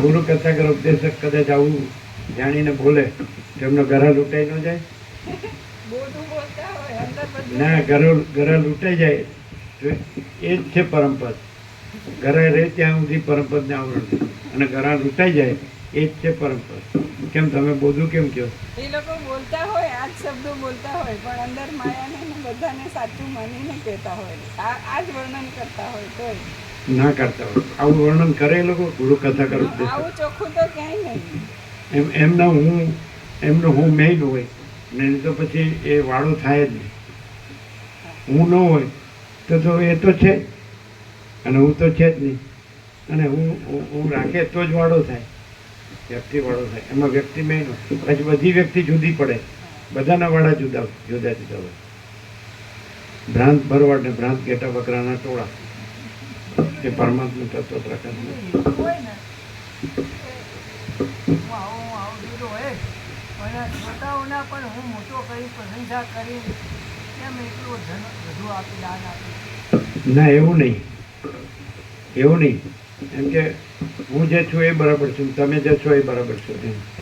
ગુરુ કથા કરો ઉપદેશક કદાચ આવું જાણીને બોલે તો એમનો ઘરા લૂંટાઈ ન જાય. ના ઘર ઘર લૂંટાઈ જાય. એ જ છે પરમપદ ઘરે રહે ત્યાં સુધી પરમપદને આવરણ. અને ઘરા લૂંટાઈ જાય એ જ છે પરમપદ કેમ તમે બોધું કેમ કહો? એ લોકો બોલતા હોય આ જ શબ્દો બોલતા હોય પણ અંદર માયાને બધાને સાચું માનીને કહેતા હોય. આ આ જ વર્ણન કરતા હોય તો ના કરતા હોય. આવું વર્ણન કરે એ લોકો? ગુરુ કથા કરું આવું ચોખ્ખું તો ક્યાંય નહીં. એમ એમનો હું એમનો હું મેઇન હોય ને તો પછી એ વાળું થાય જ નહીં. હું ન હોય તો તો એ તો છે. અને હું તો છે જ નહીં. અને હું- હું રાખે તો જ વાળો થાય. વ્યક્તિ વાળો થાય. એમાં વ્યક્તિ મેઇન પછી બધી વ્યક્તિ જુદી પડે. બધાના વાળા જુદા જુદા જુદા હોય. ભ્રાંત ભરવાડ ને ભ્રાંત ઘેટા બકરાના ટોળા. એ પરમાત્મા તત્વ કે હું મોટો કરી પ્રશંસા કરી કેમ એટલું વધુ આપી આપી ના, એવું નહીં. એવું નહીં. એમ કે હું જે છું એ બરાબર છું. તમે જે છો એ બરાબર છો. એમ